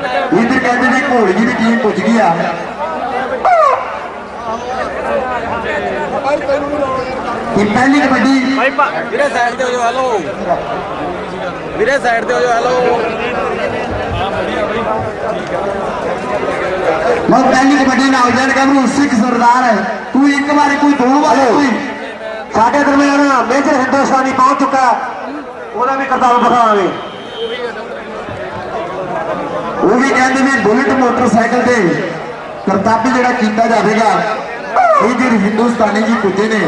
ਇਧਰ ਕਹਿੰਦੇ ਨੇ ਘੋੜਗੀ ਦੀ ਟੀਮ ਪੁੱਜ ਗਈ ਆ। ਕਿ ਪਹਿਲੀ ਕਬੱਡੀ। ਭਾਈ ਵੀਰੇ ਸਾਈਡ ਤੇ ਹੋ ਜਾਓ ਹੈਲੋ ਵੀਰੇ ਸਾਈਡ ਤੇ ਹੋ ਜਾਓ ਹੈਲੋ ਮੈਂ ਪਹਿਲੀ ਕਬੱਡੀ ਨਾਲ ਜਾਣ ਗੱਭਰੂ ਸਿੱਖ ਸਰਦਾਰ ਹੈ। ਤੂੰ ਇੱਕ ਵਾਰ ਕੋਈ ਦੋ ਵਾਰ ਕੋਈ ਸਾਡੇ ਦਰਮਿਆਨ ਮੇਜਰ ਹਿੰਦੁਸਤਾਨੀ ਪਹੁੰਚ ਚੁੱਕਾ। ਉਹਦਾ ਵੀ ਕਰਤੱਵ ਦਿਖਾਵਾਂਗੇ। ਉਹ ਵੀ ਕਹਿੰਦੇ ਨੇ ਬੁਲਟ ਮੋਟਰਸਾਈਕਲ ਤੇ ਕਰਤੱਵ ਜਿਹੜਾ ਕੀਤਾ ਜਾਵੇਗਾ, ਇਹ ਜਿਹੜੇ ਹਿੰਦੁਸਤਾਨੀ ਜੀ ਪੁੱਜੇ ਨੇ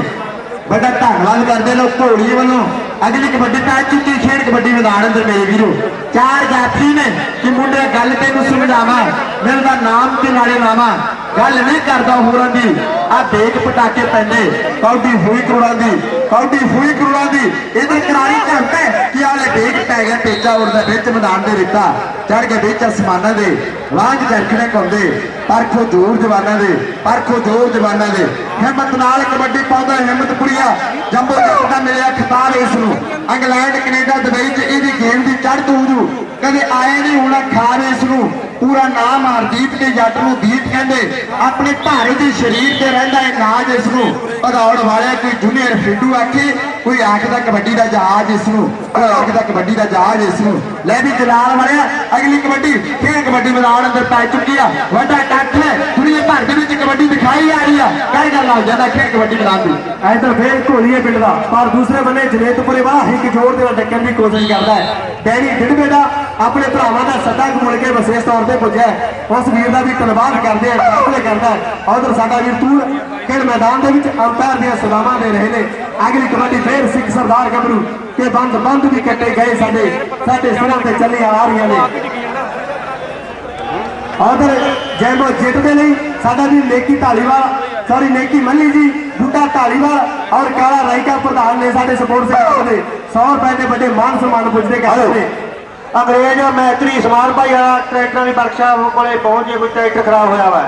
ਬੜਾ ਧੰਨਵਾਦ ਕਰਦੇ ਲੋਕ ਘੋੜੀ ਵੱਲੋਂ। ਅਗਲੀ ਕਬੱਡੀ ਪੈ ਚੁੱਕੀ ਖੇਡ ਕਬੱਡੀ ਮੈਦਾਨ ਅੰਦਰ ਮੇਰੇ ਵੀਰੋ। ਚਾਰ ਜਾਫੀ ਨੇ ਕਿ ਮੁੰਡੇ ਗੱਲ ਤੈਨੂੰ ਸਮਝਾਵਾਂ ਮੇਰਾ ਨਾਮ ਤੇ ਨਾਲੇ ਲਾਵਾਂ ਗੱਲ ਨਹੀਂ ਕਰਦਾ ਹੋਰਾਂ ਦੀ। ਆ ਦੇਖ ਪਟਾਕੇ ਪੈਂਦੇ, ਕੌਡੀ ਹੋਈ ਕਰੋੜਾਂ ਦੀ, ਕੌਡੀ ਹੋਈ ਕਰੋੜਾਂ ਦੀ। ਇਧਰ ਕਰਾਰੀ ਘੰਟਾ ਕਿ ਆਲੇ ਦੇਖ ਪੈ ਗਿਆ ਤੇਜਾ ਉੜਦਾ ਵਿੱਚ ਮੈਦਾਨ ਦੇ ਰਿੱਤਾ ਚੜ ਕੇ ਵਿੱਚ ਅਸਮਾਨਾਂ ਦੇ ਵਾਂਝ ਚਰਖਣੇ ਪਾਉਂਦੇ ਪਰਖੋ ਜ਼ੋਰ ਜਵਾਨਾਂ ਦੇ, ਪਰਖੋ ਜ਼ੋਰ ਜਵਾਨਾਂ ਦੇ। ਹਿੰਮਤ ਨਾਲ ਕਬੱਡੀ ਪਾਉਂਦਾ ਹਿੰਮਤ ਪੁਰੀਆ ਜੰਬੋ ਜੱਟ ਦਾ ਮਿਲਿਆ ਖਿਤਾਬ ਇਸ ਨੂੰ। ਇੰਗਲੈਂਡ, ਕੈਨੇਡਾ, ਦੁਬਈ 'ਚ ਇਹਦੀ ਗੇਮ ਦੀ ਚੜ੍ਹ ਤੂੰ ਕਦੇ ਆਏ ਨਹੀਂ ਹੋਣਾ ਖਾਰ ਇਸ ਨੂੰ। ਪੂਰਾ ਨਾਮ ਹਰਦੀਪ ਤੇ ਜੱਟ ਨੂੰ ਦੀਪ ਕਹਿੰਦੇ। ਆਪਣੇ ਭਾਰੇ ਦੇ ਸਰੀਰ ਤੇ ਰਹਿੰਦਾ ਹੈ ਨਾਜ ਇਸ ਨੂੰ। ਭਗੌੜ ਵਾਲਿਆ ਕੋਈ ਜੂਨੀਅਰ ਫਿੱਡੂ ਆਖੇ, ਕੋਈ ਆਖਦਾ ਕਬੱਡੀ ਦਾ ਜਹਾਜ਼ ਇਸ ਨੂੰ। ਕੋਈ ਆਖਦਾ ਕਬੱਡੀ ਦਾ ਜਹਾਜ਼ ਇਸ ਨੂੰ। ਲੈ ਵੀ ਜਲਾਲ ਵਾਲਿਆ, ਅਗਲੀ ਕਬੱਡੀ, ਫੇਰ ਕਬੱਡੀ ਮੈਦਾਨ ਅੰਦਰ ਪੈ ਚੁੱਕੀ ਆ। ਵੱਡਾ ਇਕੱਠ ਹੈ, ਦੁਨੀਆ ਭਰ ਦੇ ਵਿੱਚ ਕਬੱਡੀ ਦਿਖਾਈ ਆ ਰਹੀ ਆ। ਕਹਿ ਗੱਲ ਆ ਜਾਂਦਾ ਖੇਡ ਕਬੱਡੀ ਮੈਦਾਨ ਦੀ। ਇੱਧਰ ਫੇਰ ਘੋਲੀਏ ਪਿੰਡ ਦਾ। ਪਰ ਦੂਸਰੇ ਬੰਨੇ ਜਨੇਤਪੁਰੇ ਵਾਲਾ ਹਿੱਕ ਜ਼ੋਰ ਦੇ ਨਾਲ ਡੱਕਣ ਦੀ ਕੋਸ਼ਿਸ਼ ਕਰਦਾ ਹੈ। ਡੈਨੀ ਡਿੜਵੇ ਦਾ ਆਪਣੇ ਭਰਾਵਾਂ ਦਾ ਸੱਦਾ ਘੁੰਮਣ ਕੇ ਵਿਸ਼ੇਸ਼ ਤੌਰ ਤੇ ਪੁੱਜਿਆ ਹੈ। ਉਸ ਵੀਰ ਦਾ ਵੀ ਧੰਨਵਾਦ ਕਰਦੇ ਆ ਕਾਫਲੇ ਕਰਦਾ ਉਧਰ ਸਾਡਾ ਵੀਰ ਤੂਰ ਖੇਡ ਮੈਦਾਨ ਦੇ ਵਿੱਚ ਅੰਪਾਇਰ ਦੀਆਂ ਸਲਾਮਾਂ ਦੇ ਰਹੇ ਨੇ। ਅਗਲੀ ਕਬੱਡੀ ਫੇਰ ਸਿੱਖ ਸਰਦਾਰ ਗੱਭਰੂ ਕੇ ਬੰਦ ਬੰਦ ਵੀ ਕੱਟੇ ਗਏ ਸਾਡੇ ਸਾਡੇ ਸਿਰਾਂ ਤੇ ਚੱਲੀਆਂ ਆ ਰਹੀਆਂ ਨੇ। ਉਧਰ ਜੈਮੋ ਜਿੱਤ ਦੇ ਲਈ ਸਾਡਾ ਵੀ ਨੇਕੀ ਢਾਲੀਵਾਲ ਸੌਰੀ ਨੇਕੀ ਮੱਲੀ ਜੀ, ਬੁੱਢਾ ਢਾਲੀਵਾਲ ਔਰ ਕਾਲਾ ਰਾਇਕਾ ਪ੍ਰਧਾਨ ਨੇ ਸਾਡੇ ਸਪੋਰਟ ਸੈਕਟਰ ਦੇ 100 ਰੁਪਏ ਦੇ ਵੱਡੇ ਮਾਨ ਸਨਮਾਨ ਪੁੱਜਦੇ ਕਰਦੇ ਨੇ। ਅੰਗਰੇਜ਼ ਮੈਤਰੀ ਸਮਾਨ ਭਾਈ ਵਾਲਾ, ਟਰੈਕਟਰਾਂ ਦੀ ਵਰਕਸ਼ਾਪ ਕੋਲੇ ਪਹੁੰਚ ਜੇ ਕੋਈ ਟਰੈਕਟਰ ਖਰਾਬ ਹੋਇਆ ਵਾ।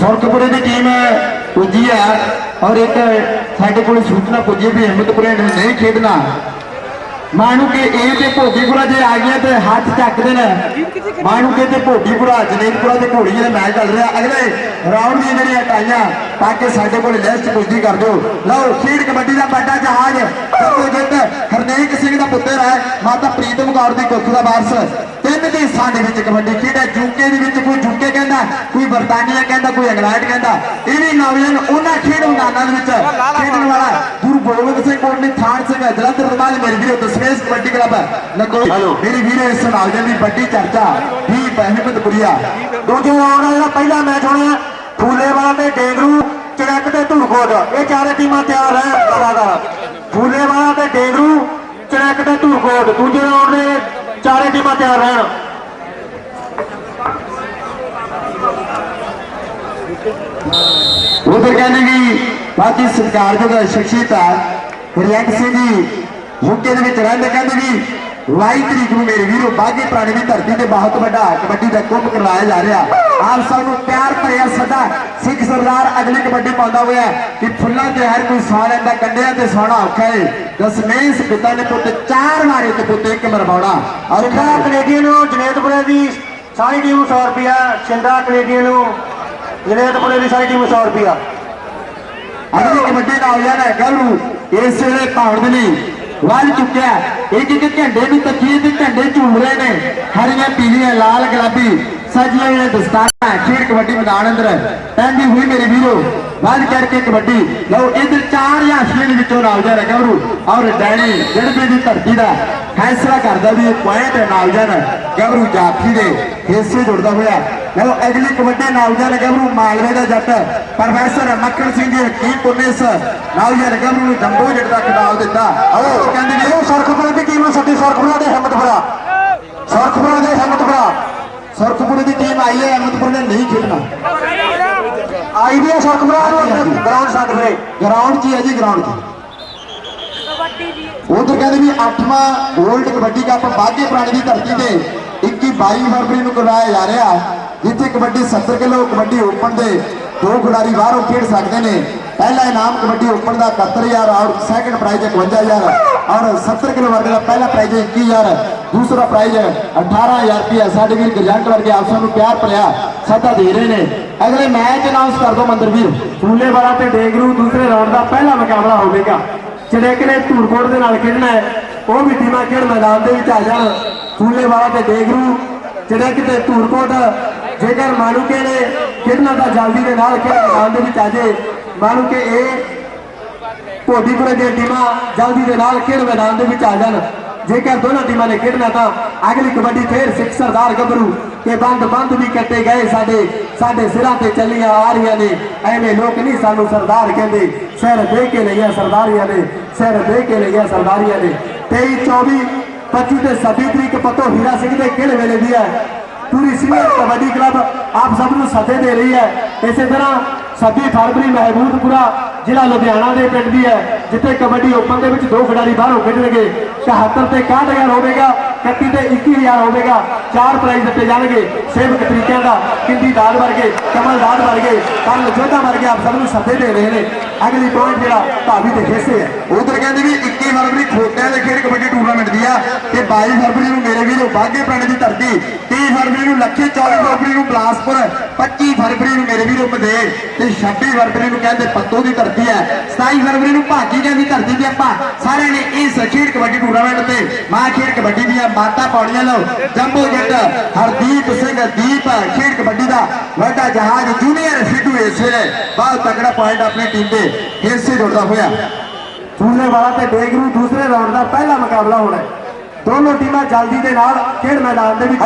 ਸੁਰਖਪੁਰੇ ਦੀ ਟੀਮ ਪੁੱਜੀ ਆ ਔਰ ਇੱਕ ਸਾਡੇ ਕੋਲ ਸੂਚਨਾ ਪੁੱਜੀ ਵੀ ਹਿੰਮਤਪੁਰੇ ਨੇ ਨਹੀਂ ਖੇਡਣਾ। ਮਾਨੂ ਕਿ ਇਹ ਤੇ ਭੋਗੀਪੁਰਾ ਜੇ ਆ ਗਿਆ ਤੇ ਹੱਥ ਚੱਕਦੇ ਨੇ। ਮਾਨੂ ਕਿ ਤੇ ਭੋਗੀਪੁਰਾ ਜਨੇਤਪੁਰਾ ਤੇ ਘੋੜੀ ਜਿਹੜਾ ਮੈਚ ਚੱਲ ਰਿਹਾ ਅਗਲੇ ਰਾਉਂਡ ਦੀਆਂ ਜਿਹੜੀਆਂ ਟਾਈਆਂ ਤਾਂ ਕਿ ਸਾਡੇ ਕੋਲ ਲਿਸਟ ਪੁਸ਼ਟੀ ਕਰ ਦਿਓ। ਲਓ, ਖੇਡ ਕਬੱਡੀ ਦਾ ਵੱਡਾ ਜਹਾਜ਼। ਸਭੋ ਜਿੱਤ ਹਰਨੇਕ ਸਿੰਘ ਦਾ ਪੁੱਤਰ ਹੈ। ਮਾਤਾ ਪ੍ਰੀਤਮ ਕੌਰ ਦੀ ਕੁੱਖ ਦਾ ਵਾਰਸ। ਤਿੰਨ ਦੇਸ਼ਾਂ ਦੇ ਵਿੱਚ ਕਬੱਡੀ ਖੇਡ ਹੈ। ਜੂਕੇ ਦੇ ਵਿੱਚ ਕੋਈ ਯੂਕੇ ਕੋਈ ਬਰਤਾਨੀਆ ਕਹਿੰਦਾ ਕੋਈ ਇੰਗਲੈਂਡ ਕਹਿੰਦਾ। ਇਹ ਵੀ ਨੌਜਵਾਨ ਉਹਨਾਂ ਖੇਡ ਮੈਦਾਨਾਂ ਦੇ ਵਿੱਚ ਖੇਡਣ ਵਾਲਾ ਗੁਰੂ ਗੋਬਿੰਦ ਸਿੰਘ ਕੋਟ ਨੇ ਥਾਣ ਸਿੰਘ ਜਲੰਧਰ ਰਮਾਲ ਮੇਰੇ ਵੀਰੋ ਦਸਵੇਸ਼ ਕਬੱਡੀ ਕਲੱਬ ਲੱਗੋ ਮੇਰੀ ਵੀਰੋ ਇਸ ਨੌਜਵਾਨ ਦੀ ਵੱਡੀ ਚਰਚਾ। ਵੀ ਬਹਿਮਤਪੁਰੀਆ। ਦੂਜੇ ਆਉਣ ਵਾਲਾ ਜਿਹੜਾ ਪਹਿਲਾ ਮੈਚ ਹੋਣਾ ਫੂਲੇਵਾਲਾ ਤੇ ਡੇਗਰੂ ਚੜਕ ਤੇ ਧੂਰਕੋਟ ਇਹ ਚਾਰੇ ਟੀਮਾਂ ਤਿਆਰ ਹੈ ਲਗਾਤਾਰ। ਫੂਲੇਵਾਲਾ ਤੇ ਡੇਗਰੂ ਚੜਕ ਤੇ ਧੂਰਕੋਟ ਦੂਜੇ ਰਾਉਂਡ ਦੇ ਚਾਰੇ ਟੀਮਾਂ ਤਿਆਰ ਰਹਿਣ। ਉਧਰ ਕਹਿੰਦੇ ਵੀ ਬਾਕੀ ਸਤਿਕਾਰਯੋਗ ਸ਼ਖਸੀਅਤ ਹੈ ਰਿਆਕ ਸਿੰਘ ਜੀ ਯੂਕੇ ਦੇ ਵਿੱਚ ਰਹਿੰਦੇ, ਕਹਿੰਦੇ ਵੀ 22 ਤਰੀਕ ਨੂੰ ਮੇਰੇ ਵੀਰੋ, ਬਾਗੀ ਪ੍ਰਾਣੀ ਦੀ ਧਰਤੀ ਤੇ ਬਹੁਤ ਵੱਡਾ ਕਬੱਡੀ ਦਾ ਕੁੰਭ ਕਰਵਾਇਆ ਜਾ ਰਿਹਾ। ਆਪ ਸਭ ਨੂੰ ਪਿਆਰ ਭਰਿਆ ਸਦਾ, ਸਿੱਖ ਸਰਦਾਰ ਅਗਲੀ ਕਬੱਡੀ ਪਾਉਂਦਾ ਹੋਇਆ ਕਿ ਫੁੱਲਾਂ ਤੇ ਹਰ ਕੋਈ ਸਾਹ ਲੈਂਦਾ, ਕੰਡਿਆਂ ਤੇ ਸੌਣਾ ਔਖਾ ਏ ਦਸਮੇਸ਼ ਪਿਤਾ ਨੇ ਪੁੱਤ ਚਾਰ ਮਾਰੇ ਤੇ ਪੁੱਤ ਇੱਕ ਮਰਵਾਉਣਾ। ਔਰ ਕੈਨੇਡੀਅਨ ਨੂੰ, ਜਨੇਤਪੁਰੇ ਦੀ ਸਾਰੀ ਟੀਮ ਨੂੰ 100 ਰੁਪਿਆ ਸਿੰਧਾ ਕੈਨੇਡੀਅਨ ਨੂੰ ਜਨੇਤਪੁਰੇ ਦੀ ਸਾਰੀ ਟੀਮ 100 ਰੁਪਿਆ ਅਗਲੀ ਕਬੱਡੀ ਦਾ ਹੋ ਜਾਣਾ ਗੱਲੂ ਇਸ ਵੇਲੇ ਭਾਵੜ ਦੇ ਵੱਲ ਚੁੱਕਿਆ ਇੱਕ ਇੱਕ ਝੰਡੇ ਨੂੰ ਤਕੀਏ ਤੇ ਝੰਡੇ ਝੂਮ ਰਹੇ ਨੇ। ਹਰੀਆਂ, ਪੀਲੀਆਂ, ਲਾਲ, ਗੁਲਾਬੀ ਸਜੀਆਂ ਹੋਈਆਂ ਦਸਤਾਰਾਂ ਖੇਡ ਕਬੱਡੀ ਮੈਦਾਨ ਅੰਦਰ ਪੈਂਦੀ ਹੋਈ ਮੇਰੇ ਵੀਰੋ ਵੱਧ ਕਰਕੇ ਕਬੱਡੀ। ਲਓ, ਇਧਰ ਚਾਰ ਹਾਸ਼ੀਏ ਦੇ ਵਿੱਚੋਂ ਨਾਲਜਾ ਗੱਭਰੂ ਔਰ ਡੈਣੀ ਜੜਬੇ ਦੀ ਧਰਤੀ ਦਾ ਫੈਸਲਾ ਕਰਦਾ ਵੀ ਇਹ ਪੁਆਇੰਟ ਹੈ ਨਾਲਜਨ ਗੱਭਰੂ ਜਾਫੀ ਦੇ ਹਿੱਸੇ ਜੁੜਦਾ ਹੋਇਆ ਲਓ ਅਗਲੀ ਕਬੱਡੀ ਨਾਲਜਨ ਗੱਭਰੂ ਮਾਲਵੇ ਦਾ ਜੱਟ ਪ੍ਰੋਫੈਸਰ ਮੱਖਣ ਸਿੰਘ ਜੀ ਹਕੀਮ ਪੁੰਨਿਸ ਨਾਲਜਨ ਗੱਭਰੂ ਨੂੰ ਜੰਬੋ ਜੱਟ ਦਾ ਖਿਤਾਬ ਦਿੱਤਾ। ਉਹ ਕਹਿੰਦੇ ਵੀ ਇਹ ਸੁਰਖਪੁਰੇ ਦੀ ਟੀਮ ਨੂੰ ਸੱਦੀ ਸੁਰਖਪੁਰਾ ਦੇ ਹਿੰਮਤਪੁਰਾ ਸੁਰਖਪੁਰਾ ਦੇ ਹਿੰਮਤਪੁਰਾ ਸੁਰਖਪੁਰੇ ਦੀ ਟੀਮ ਆਈ ਹੈ ਅਹਿਮਦਪੁਰ ਨੇ ਨਹੀਂ ਖੇਡਣਾ। ਆਈ ਵੀ ਹੈ ਸੁਰਖਪੁਰਾ ਨੂੰ ਗਰਾਊਂਡ ਛੱਡ ਫਰੇ ਗਰਾਊਂਡ 'ਚ ਹੀ ਜੀ ਗਰਾਊਂਡ 'ਚ ਉਧਰ ਕਹਿੰਦੇ ਵੀ 8ਵਾਂ ਗੋਲਡ ਕਬੱਡੀ ਕੱਪ ਬਾਗੇ ਪ੍ਰਾਣੀ ਦੀ ਧਰਤੀ ਤੇ 21 22 ਫਰਵਰੀ ਨੂੰ ਕਰਵਾਇਆ ਜਾ ਰਿਹਾ। ਜਿੱਥੇ ਕਬੱਡੀ 70 ਕਿਲੋ, ਕਬੱਡੀ ਓਪਨ ਦੇ ਦੋ ਖਿਡਾਰੀ ਬਾਹਰੋਂ ਖੇਡ ਸਕਦੇ ਨੇ। ਪਹਿਲਾ ਇਨਾਮ ਕਬੱਡੀ ਓਪਨ ਦਾ 71000 ਔਰ ਸੈਕੰਡ ਪ੍ਰਾਈਜ਼ 51000 ਔਰ 70 ਕਿਲੋ ਵਰਗ ਦਾ ਪਹਿਲਾ ਪ੍ਰਾਈਜ਼ 21000 ਦੂਸਰਾ ਪ੍ਰਾਈਜ਼ 18000 ਰੁਪਏ ਸਾਡੇ ਵੀਰ ਗਰਜੰਟ ਵਰਗੇ ਅਫਸਰਾਂ ਨੂੰ ਪਿਆਰ ਭਰਿਆ ਸੱਦਾ ਦੇ ਰਹੇ ਨੇ। ਅਗਲੇ ਮੈਚ ਅਨਾਉਂਸ ਕਰ ਦੋ ਮੰਦਰ ਵੀਰ। ਫੂਲੇ ਵਾਲਾ ਤੇ ਡੇਗਰੂ ਦੂਸਰੇ ਰਾਉਂਡ ਦਾ ਪਹਿਲਾ ਮੁਕਾਬਲਾ ਹੋਵੇਗਾ। ਚੜੇਕ ਨੇ ਧੂਰਕੋਟ ਦੇ ਨਾਲ ਖੇਡਣਾ ਹੈ। ਉਹ ਵੀ ਟੀਮਾਂ ਖੇਡ ਮੈਦਾਨ ਦੇ ਵਿੱਚ ਆ ਜਾਣ। ਫੂਲੇ ਵਾਲਾ ਤੇ ਡੇਗਰੂ, ਚੜੇਕ ਤੇ ਧੂਰਕੋਟ। ਜੇਕਰ ਮਾਨੂਕੇ ਨੇ ਖੇਡਣਾ ਤਾਂ ਜਲਦੀ ਦੇ ਨਾਲ ਖੇਡ ਮੈਦਾਨ ਦੇ ਵਿੱਚ ਆ ਜੇ। ਮਾਨੂਕੇ ਇਹ ਕੋਟੀਪੁਰੇ ਦੀਆਂ ਟੀਮਾਂ ਜਲਦੀ ਦੇ ਨਾਲ ਖੇਡ ਮੈਦਾਨ ਦੇ ਵਿੱਚ ਆ ਜਾਣ। ਜੇਕਰ ਦੋਨਾਂ ਟੀਮਾਂ ਨੇ ਖੇਡਣਾ ਤਾਂ ਅਗਲੀ ਕਬੱਡੀ ਫੇਰ ਸਿੱਖ ਸਰਦਾਰ ਗੱਭਰੂ ਕੇ ਬੰਦ ਬੰਦ ਵੀ ਕੱਟੇ ਗਏ ਸਾਡੇ ਸਾਡੇ ਸਿਰਾਂ ਤੇ ਚੱਲੀਆਂ ਆ ਰਹੀਆਂ ਨੇ। ਐਵੇਂ ਲੋਕ ਨਹੀਂ ਸਾਨੂੰ ਸਰਦਾਰ ਕਹਿੰਦੇ। ਸਿਰ ਦੇ ਕੇ ਲਈਆਂ ਸਰਦਾਰੀਆਂ ਨੇ, ਸਿਰ ਦੇ ਕੇ ਲਈਆਂ ਸਰਦਾਰੀਆਂ ਨੇ। 23 24 25 ਤੇ 26 ਤਰੀਕ ਪੱਤੋ ਹੀਰਾ ਸਿੰਘ ਦੇ ਖੇਡ ਵੇਲੇ ਦੀ ਹੈ। ਪੂਰੀ ਸੀਨੀਅਰ ਕਬੱਡੀ ਕਲੱਬ ਆਪ ਸਭ ਨੂੰ ਸੱਦੇ ਦੇ ਰਹੀ ਹੈ। ਇਸੇ ਤਰ੍ਹਾਂ 26 ਫਰਵਰੀ ਮਹਿਬੂਬਪੁਰਾ ਜ਼ਿਲ੍ਹਾ ਲੁਧਿਆਣਾ ਦੇ ਪਿੰਡ ਦੀ ਹੈ, ਜਿੱਥੇ ਕਬੱਡੀ ਓਪਨ ਦੇ ਵਿੱਚ ਦੋ ਖਿਡਾਰੀ ਬਾਹਰੋਂ ਖੇਡਣਗੇ। 74 ਤੇ 61000 ਹੋਵੇਗਾ 31 ਤੇ 21000 ਹੋਵੇਗਾ। ਚਾਰ ਪ੍ਰਾਈਜ਼ ਦਿੱਤੇ ਜਾਣਗੇ। ਸੇਵਕ ਤਰੀਕਿਆਂ ਦਾ ਕਿੰਦੀ ਦਾਦ ਵਰਗੇ ਕਮਲ ਦਾਦ ਵਰਗੇ ਕੰਨ ਜੋਧਾ ਵਰਗੇ ਆਪ ਸਭ ਨੂੰ ਸੱਦੇ ਦੇ ਰਹੇ ਨੇ। ਅਗਲੀ ਪੁਆਇੰਟ ਜਿਹੜਾ ਭਾਵੀ ਦੇ ਹਿੱਸੇ ਹੈ। ਉਧਰ ਕਹਿੰਦੇ ਵੀ 21 ਫਰਵਰੀ ਖੋਟਿਆਂ ਦੇ ਖੇਡ ਕਬੱਡੀ ਟੂਰਨਾਮੈਂਟ ਦੀ ਆ ਤੇ 22 ਫਰਵਰੀ ਨੂੰ ਮੇਰੇ ਵੀਰੋ ਬਾਗੇ ਪਿੰਡ ਦੀ ਧਰਤੀ 30 ਫਰਵਰੀ ਨੂੰ ਲੱਖੇ 24 ਫਰਵਰੀ ਨੂੰ ਬਲਾਸਪੁਰ 25 ਫਰਵਰੀ ਨੂੰ ਮੇਰੇ ਵੀਰੋ ਮਦੇਰ ਤੇ 26 ਫਰਵਰੀ ਨੂੰ ਕਹਿੰਦੇ ਪੱਤੋ ਦੀ ਧਰਤੀ ਹੈ। 27 ਫਰਵਰੀ ਨੂੰ ਭਾਗੀ ਦੀ ਧਰਤੀ ਤੇ ਆਪਾਂ। ਸਾਰਿਆਂ ਨੇ ਇਸ ਖੇਡ ਕਬੱਡੀ ਟੂਰਨਾਮੈਂਟ ਤੇ ਮਾਂ ਖੇਡ ਕਬੱਡੀ ਦੀਆਂ ਮਾਤਾ ਪੌੜੀਆਂ ਲਓ। ਜੰਬੋ ਜੱਟ, ਹਰਦੀਪ ਸਿੰਘ, ਦੀਪ, ਖੇਡ ਕਬੱਡੀ ਦਾ ਵੱਡਾ ਜਹਾਜ਼ ਜੂਨੀਅਰ ਸਿੱਧੂ ਇਸ ਵੇਲੇ। ਬਹੁਤ ਤਕੜਾ ਪੁਆਇੰਟ ਆਪਣੀ ਟੀਮ ਦੇ। ਹਿੱਸੇ ਜੁੜਦਾ ਹੋਇਆ। ਫੂਲੇ ਵਾਲਾ ਤੇ ਡੇਗਰੂ ਦੂਸਰੇ ਰਾਉਂਡ ਦਾ ਪਹਿਲਾ ਮੁਕਾਬਲਾ ਹੋਣਾ ਹੈ। ਦੋਨੋਂ ਟੀਮਾਂ ਜਲਦੀ ਦੇ ਨਾਲ ਖੇਡ ਮੈਦਾਨ ਦੇ ਵਿੱਚ।